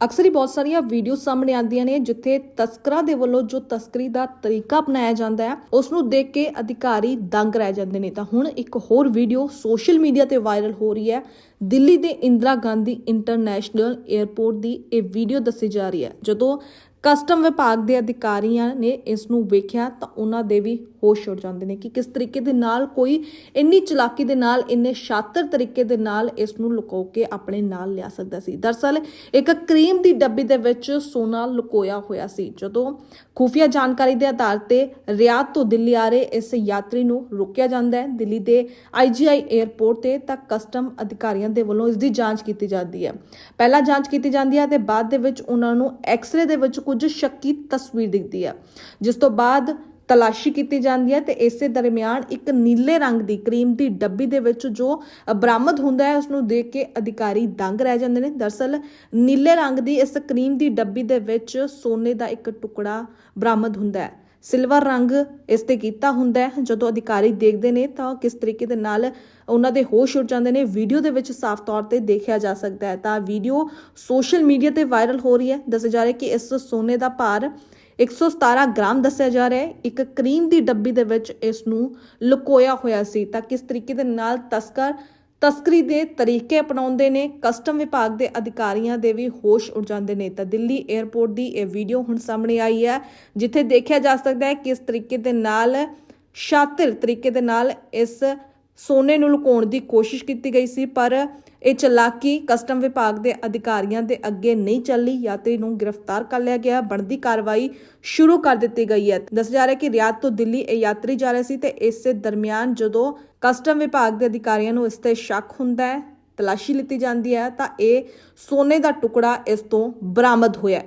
ਅਕਸਰ ਹੀ ਬਹੁਤ ਸਾਰੀਆਂ ਵੀਡੀਓ ਸਾਹਮਣੇ ਆਉਂਦੀਆਂ ਨੇ, ਜਿੱਥੇ ਤਸਕਰਾਂ ਦੇ ਵੱਲੋਂ ਜੋ ਤਸਕਰੀ ਦਾ ਤਰੀਕਾ ਅਪਣਾਇਆ ਜਾਂਦਾ ਹੈ ਉਸ ਨੂੰ ਦੇਖ ਕੇ ਅਧਿਕਾਰੀ ਦੰਗ ਰਹਿ ਜਾਂਦੇ ਨੇ। ਤਾਂ ਹੁਣ ਇੱਕ ਹੋਰ ਵੀਡੀਓ ਸੋਸ਼ਲ ਮੀਡੀਆ ਤੇ ਵਾਇਰਲ ਹੋ ਰਹੀ ਹੈ, ਦਿੱਲੀ ਦੇ ਇੰਦਰਾ ਗਾਂਧੀ ਇੰਟਰਨੈਸ਼ਨਲ 에ਅਰਪੋਰਟ ਦੀ ਇਹ ਵੀਡੀਓ ਦੱਸੀ ਜਾ ਰਹੀ ਹੈ, ਜਦੋਂ ਕਸਟਮ ਵਿਭਾਗ ਦੇ ਅਧਿਕਾਰੀਆਂ ਨੇ ਇਸ ਨੂੰ ਵੇਖਿਆ ਤਾਂ ਉਹਨਾਂ ਦੇ ਵੀ ਹੋਸ਼ ਉੱਡ ਜਾਂਦੇ ਨੇ ਕਿ ਕਿਸ ਤਰੀਕੇ ਦੇ ਨਾਲ ਕੋਈ ਇੰਨੀ ਚਲਾਕੀ ਦੇ ਨਾਲ, ਇੰਨੇ ਸ਼ਾਤਰ ਤਰੀਕੇ ਦੇ ਨਾਲ ਇਸ ਨੂੰ ਲੁਕੋ ਕੇ ਆਪਣੇ ਨਾਲ ਲਿਆ ਸਕਦਾ ਸੀ। ਦਰਸਲ, ਇੱਕ ਕਰੀਮ ਦੀ ਡੱਬੀ ਦੇ ਵਿੱਚ ਸੋਨਾ ਲੁਕੋਇਆ ਹੋਇਆ ਸੀ। ਜਦੋਂ ਖੁਫੀਆ ਜਾਣਕਾਰੀ ਦੇ ਆਧਾਰ ਤੇ ਰਿਆਦ ਤੋਂ ਦਿੱਲੀ ਆ ਰਹੇ ਇਸ ਯਾਤਰੀ ਨੂੰ ਰੋਕਿਆ ਜਾਂਦਾ ਹੈ, ਦਿੱਲੀ ਦੇ ਆਈਜੀਆਈ 에ਅਰਪੋਰਟ ਤੇ ਤਾਂ ਕਸਟਮ ਅਧਿਕਾਰੀਆਂ ਦੇ ਵੱਲੋਂ ਇਸ ਦੀ ਜਾਂਚ ਕੀਤੀ ਜਾਂਦੀ ਹੈ। ਪਹਿਲਾਂ ਜਾਂਚ ਕੀਤੀ ਜਾਂਦੀ ਹੈ ਤੇ ਬਾਅਦ ਦੇ ਵਿੱਚ ਉਹਨਾਂ ਨੂੰ ਐਕਸ-ਰੇ ਦੇ ਵਿੱਚ ਕੁਝ ਸ਼ੱਕੀ ਤਸਵੀਰ ਦਿਖਦੀ ਹੈ। ਜਿਸ ਤੋਂ ਬਾਅਦ ਤਲਾਸ਼ੀ ਕੀਤੀ ਜਾਂਦੀ ਹੈ ਤੇ ਇਸੇ ਦਰਮਿਆਨ ਇੱਕ ਨੀਲੇ ਰੰਗ ਦੀ ਕਰੀਮ ਦੀ ਡੱਬੀ ਦੇ ਵਿੱਚ ਜੋ ਬਰਾਮਦ ਹੁੰਦਾ ਹੈ ਉਸ ਨੂੰ ਦੇਖ ਕੇ ਅਧਿਕਾਰੀ ਦੰਗ ਰਹਿ ਜਾਂਦੇ ਨੇ। ਦਰਸਲ ਨੀਲੇ ਰੰਗ ਦੀ ਇਸ ਕਰੀਮ ਦੀ ਡੱਬੀ ਦੇ ਵਿੱਚ ਸੋਨੇ ਦਾ ਇੱਕ ਟੁਕੜਾ ਬਰਾਮਦ ਹੁੰਦਾ ਹੈ। ਸਿਲਵਰ ਰੰਗ ਇਸ ਤੇ ਕੀਤਾ ਹੁੰਦਾ ਹੈ। ਜਦੋਂ ਅਧਿਕਾਰੀ ਦੇਖਦੇ ਨੇ ਤਾਂ ਕਿਸ ਤਰੀਕੇ ਦੇ ਨਾਲ ਉਹਨਾਂ ਦੇ ਹੋਸ਼ ਉੱਡ ਜਾਂਦੇ ਨੇ, ਵੀਡੀਓ ਦੇ ਵਿੱਚ ਸਾਫ਼ ਤੌਰ ਤੇ ਦੇਖਿਆ ਜਾ ਸਕਦਾ ਹੈ। ਤਾਂ ਵੀਡੀਓ ਸੋਸ਼ਲ ਮੀਡੀਆ ਤੇ ਵਾਇਰਲ ਹੋ ਰਹੀ ਹੈ। ਦੱਸਿਆ ਜਾ ਰਿਹਾ ਕਿ ਇਸ ਸੋਨੇ ਦਾ ਭਾਰ 117 ਗ੍ਰਾਮ ਦੱਸਿਆ ਜਾ ਰਿਹਾ ਹੈ। ਇੱਕ ਕਰੀਮ ਦੀ ਡੱਬੀ ਦੇ ਵਿੱਚ ਇਸ ਨੂੰ ਲੁਕੋਇਆ ਹੋਇਆ ਸੀ। ਤਾਂ ਕਿਸ ਤਰੀਕੇ ਦੇ ਨਾਲ ਤਸਕਰ ਤਸਕਰੀ ਦੇ ਤਰੀਕੇ ਅਪਣਾਉਂਦੇ ਨੇ। ਕਸਟਮ ਵਿਭਾਗ ਦੇ ਅਧਿਕਾਰੀਆਂ ਦੇ ਵੀ ਹੋਸ਼ ਉੱਡ ਜਾਂਦੇ ਨੇ। ਤਾਂ ਦਿੱਲੀ 에ਅਰਪੋਰਟ ਦੀ ਇਹ ਵੀਡੀਓ ਹੁਣ ਸਾਹਮਣੇ ਆਈ ਹੈ, ਜਿੱਥੇ ਦੇਖਿਆ ਜਾ ਸਕਦਾ ਹੈ ਕਿਸ ਤਰੀਕੇ ਦੇ ਨਾਲ, ਸ਼ਾਤਿਰ ਤਰੀਕੇ ਦੇ ਨਾਲ ਇਸ ਸੋਨੇ ਨੂੰ ਲੁਕਾਉਣ ਦੀ ਕੋਸ਼ਿਸ਼ ਕੀਤੀ ਗਈ ਸੀ, ਪਰ ਇਹ ਚਲਾਕੀ ਕਸਟਮ ਵਿਭਾਗ ਦੇ ਅਧਿਕਾਰੀਆਂ ਦੇ ਅੱਗੇ ਨਹੀਂ ਚੱਲੀ। ਯਾਤਰੀ ਨੂੰ ਗ੍ਰਿਫਤਾਰ ਕਰ ਲਿਆ ਗਿਆ। ਬਣਦੀ ਕਾਰਵਾਈ ਸ਼ੁਰੂ ਕਰ ਦਿੱਤੀ ਗਈ ਹੈ। ਦੱਸਿਆ ਜਾ ਰਿਹਾ ਕਿ ਰਿਆਤ ਤੋਂ ਦਿੱਲੀ ਇਹ ਯਾਤਰੀ ਜਾ ਰਹੇ ਸੀ ਤੇ ਇਸੇ ਦਰਮਿਆਨ ਜਦੋਂ ਕਸਟਮ ਵਿਭਾਗ ਦੇ ਅਧਿਕਾਰੀਆਂ ਨੂੰ ਇਸ ਤੇ ਸ਼ੱਕ ਹੁੰਦਾ ਹੈ, ਤਲਾਸ਼ੀ ਲਿੱਤੀ ਜਾਂਦੀ ਹੈ, ਤਾਂ ਇਹ ਸੋਨੇ ਦਾ ਟੁਕੜਾ ਇਸ ਤੋਂ ਬਰਾਮਦ ਹੋਇਆ